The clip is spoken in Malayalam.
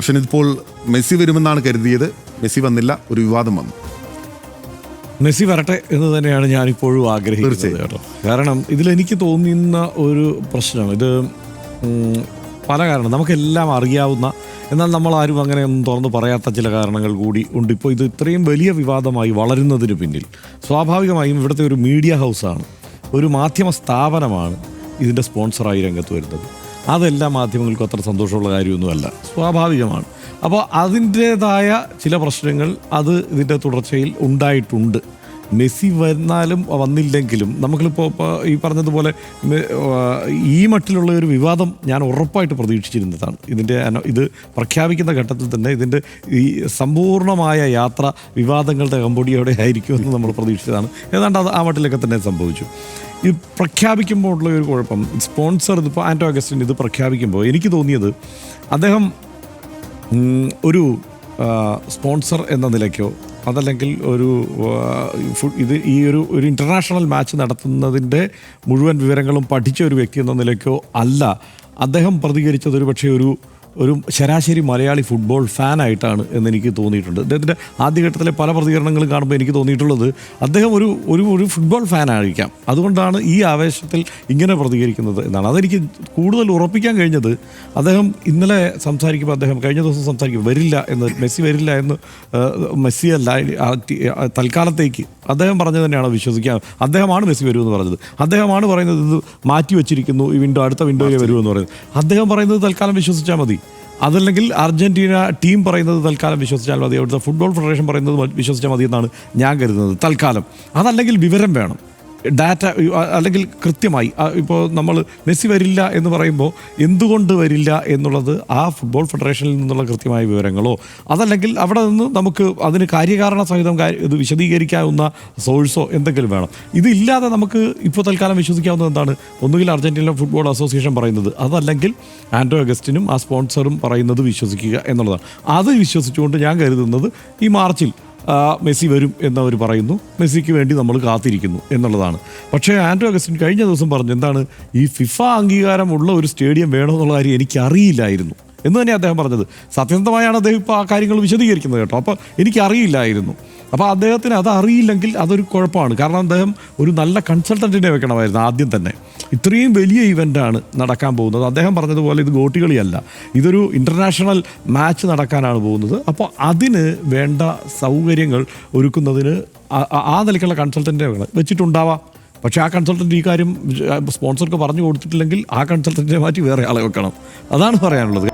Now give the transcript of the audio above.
ഹർഷൻ ഇതിപ്പോൾ മെസ്സി വരുമെന്നാണ് കരുതിയത്. മെസ്സി വന്നില്ല ഒരു വിവാദം വന്നു. മെസ്സി വരട്ടെ എന്ന് തന്നെയാണ് ഞാനിപ്പോഴും ആഗ്രഹിക്കുന്നത്. കേട്ടോ. കാരണം ഇതിലെനിക്ക് തോന്നുന്ന ഒരു പ്രശ്നം ഇത് പല കാരണം നമുക്കെല്ലാം അറിയാവുന്ന എന്നാൽ നമ്മൾ ആരും അങ്ങനെ ഒന്നും തുറന്ന് പറയാത്ത ചില കാരണങ്ങൾ കൂടി ഉണ്ട്. ഇപ്പോൾ ഇത് ഇത്രയും വലിയ വിവാദമായി വളരുന്നതിന് പിന്നിൽ സ്വാഭാവികമായും ഇവിടുത്തെ ഒരു മീഡിയ ഹൗസാണ് ഒരു മാധ്യമ സ്ഥാപനമാണ് ഇതിന്റെ സ്പോൺസറായി രംഗത്ത് വരുന്നത്. അതെല്ലാ മാധ്യമങ്ങൾക്കും അത്ര സന്തോഷമുള്ള കാര്യമൊന്നുമല്ല. സ്വാഭാവികമാണ്. അപ്പോൾ അതിന്റേതായ ചില പ്രശ്നങ്ങൾ അത് ഇതിന്റെ തുടർച്ചയിൽ ഉണ്ടായിട്ടുണ്ട്. മെസ്സി വന്നാലും വന്നില്ലെങ്കിലും നമുക്കിപ്പോൾ ഈ പറഞ്ഞതുപോലെ ഈ മട്ടിലുള്ള ഒരു വിവാദം ഞാൻ ഉറപ്പായിട്ട് പ്രതീക്ഷിച്ചിരുന്നതാണ്. ഇതിന്റെ ഇത് പ്രഖ്യാപിക്കുന്ന ഘട്ടത്തിൽ തന്നെ ഇതിന്റെ ഈ സമ്പൂർണമായ യാത്ര വിവാദങ്ങളുടെ കമ്പോടിയോടെ ആയിരിക്കുമെന്ന് നമ്മൾ പ്രതീക്ഷിച്ചതാണ്. ഏതാണ്ട് അത് ആ മട്ടിലൊക്കെ തന്നെ സംഭവിച്ചു. ഇത് പ്രഖ്യാപിക്കുമ്പോൾ ഉള്ള ഒരു കുഴപ്പം സ്പോൺസർ ഇതിപ്പോൾ ആന്റോ അഗസ്റ്റിൻ ഇത് പ്രഖ്യാപിക്കുമ്പോൾ എനിക്ക് തോന്നിയത് അദ്ദേഹം ഒരു സ്പോൺസർ എന്ന നിലയ്ക്കോ അതല്ലെങ്കിൽ ഒരു ഇത് ഈ ഒരു ഒരു ഇന്റർനാഷണൽ മാച്ച് നടത്തുന്നതിന്റെ മുഴുവൻ വിവരങ്ങളും പഠിച്ച ഒരു വ്യക്തി എന്ന നിലയ്ക്കോ അല്ല. അദ്ദേഹം പ്രതികരിച്ചത് ഒരു പക്ഷേ ഒരു ഒരു ശരാശരി മലയാളി ഫുട്ബോൾ ഫാനായിട്ടാണ് എന്ന് എനിക്ക് തോന്നിയിട്ടുണ്ട്. അദ്ദേഹത്തിന്റെ ആദ്യഘട്ടത്തിലെ പല പ്രതികരണങ്ങളും കാണുമ്പോൾ എനിക്ക് തോന്നിയിട്ടുള്ളത് അദ്ദേഹം ഒരു ഒരു ഒരു ഫുട്ബോൾ ഫാനായിരിക്കാം അതുകൊണ്ടാണ് ഈ ആവേശത്തിൽ ഇങ്ങനെ പ്രതികരിക്കുന്നത് എന്നാണ്. അതെനിക്ക് കൂടുതൽ ഉറപ്പിക്കാൻ കഴിഞ്ഞത് അദ്ദേഹം ഇന്നലെ സംസാരിക്കുമ്പോൾ അദ്ദേഹം കഴിഞ്ഞ ദിവസം സംസാരിക്കും വരില്ല എന്ന് മെസ്സി വരില്ല എന്ന് മെസ്സി അല്ല തൽക്കാലത്തേക്ക്. അദ്ദേഹം പറഞ്ഞത് തന്നെയാണ് വിശ്വസിക്കാൻ. അദ്ദേഹമാണ് മെസ്സി വരുമെന്ന് പറഞ്ഞത്. അദ്ദേഹമാണ് പറയുന്നത് ഇത് മാറ്റി വെച്ചിരിക്കുന്നു ഈ വിൻഡോ അടുത്ത വിൻഡോയിലേ വരുമെന്ന് പറയുന്നത്. അദ്ദേഹം പറയുന്നത് തൽക്കാലം വിശ്വസിച്ചാൽ മതി. അതല്ലെങ്കിൽ അർജന്റീന ടീം പറയുന്നത് തൽക്കാലം വിശ്വസിച്ചാൽ മതി. അവിടുത്തെ ഫുട്ബോൾ ഫെഡറേഷൻ പറയുന്നത് വിശ്വസിച്ചാൽ മതി എന്നാണ് ഞാൻ കരുതുന്നത്. തൽക്കാലം. അതല്ലെങ്കിൽ വിവരം വേണം. ഡാറ്റ അല്ലെങ്കിൽ കൃത്യമായി ഇപ്പോൾ നമ്മൾ മെസ്സി വരില്ല എന്ന് പറയുമ്പോൾ എന്തുകൊണ്ട് വരില്ല എന്നുള്ളത് ആ ഫുട്ബോൾ ഫെഡറേഷനിൽ നിന്നുള്ള കൃത്യമായ വിവരങ്ങളോ അതല്ലെങ്കിൽ അവിടെ നിന്ന് നമുക്ക് അതിന് കാര്യകാരണ സഹിതം ഇത് വിശദീകരിക്കാവുന്ന സോഴ്സോ എന്തെങ്കിലും വേണം. ഇതില്ലാതെ നമുക്ക് ഇപ്പോൾ തൽക്കാലം വിശ്വസിക്കാവുന്നത് എന്താണ്? ഒന്നുകിൽ അർജന്റീന ഫുട്ബോൾ അസോസിയേഷൻ പറയുന്നത് അതല്ലെങ്കിൽ ആൻഡ്രോ അഗസ്റ്റിനും ആ സ്പോൺസറും പറയുന്നത് വിശ്വസിക്കുക എന്നുള്ളതാണ്. അത് വിശ്വസിച്ചുകൊണ്ട് ഞാൻ കരുതുന്നത് ഈ മാർച്ചിൽ മെസ്സി വരും എന്നവർ പറയുന്നു. മെസ്സിക്ക് വേണ്ടി നമ്മൾ കാത്തിരിക്കുന്നു എന്നുള്ളതാണ്. പക്ഷേ ആൻഡ്രോ അഗസ്റ്റിൻ കഴിഞ്ഞ ദിവസം പറഞ്ഞു എന്താണ് ഈ ഫിഫ അംഗീകാരമുള്ള ഒരു സ്റ്റേഡിയം വേണമെന്നുള്ള കാര്യം എനിക്ക് അറിയില്ലായിരുന്നു എന്ന് തന്നെ അദ്ദേഹം പറഞ്ഞത്. സത്യസന്ധമായാണ് അദ്ദേഹം ഇപ്പോൾ ആ കാര്യങ്ങൾ വിശദീകരിക്കുന്നത് കേട്ടോ. അപ്പോൾ എനിക്കറിയില്ലായിരുന്നു. അപ്പോൾ അദ്ദേഹത്തിന് അത് അറിയില്ലെങ്കിൽ അതൊരു കുഴപ്പമാണ്. കാരണം അദ്ദേഹം ഒരു നല്ല കൺസൾട്ടന്റിനെ വെക്കണമായിരുന്നു ആദ്യം തന്നെ. ഇത്രയും വലിയ ഇവന്റാണ് നടക്കാൻ പോകുന്നത്. അദ്ദേഹം പറഞ്ഞതുപോലെ ഇത് ഗോട്ടികളിയല്ല. ഇതൊരു ഇന്റർനാഷണൽ മാച്ച് നടക്കാനാണ് പോകുന്നത്. അപ്പോൾ അതിന് വേണ്ട സൗകര്യങ്ങൾ ഒരുക്കുന്നതിന് ആ- നിലയ്ക്കുള്ള കൺസൾട്ടന്റിനെ വെച്ചിട്ടുണ്ടാവാം. പക്ഷേ ആ കൺസൾട്ടന്റ് ഈ കാര്യം സ്പോൺസർക്ക് പറഞ്ഞു കൊടുത്തിട്ടില്ലെങ്കിൽ ആ കൺസൾട്ടന്റിനെ മാറ്റി വേറെ ആളെ വെക്കണം. അതാണ് പറയാനുള്ളത്.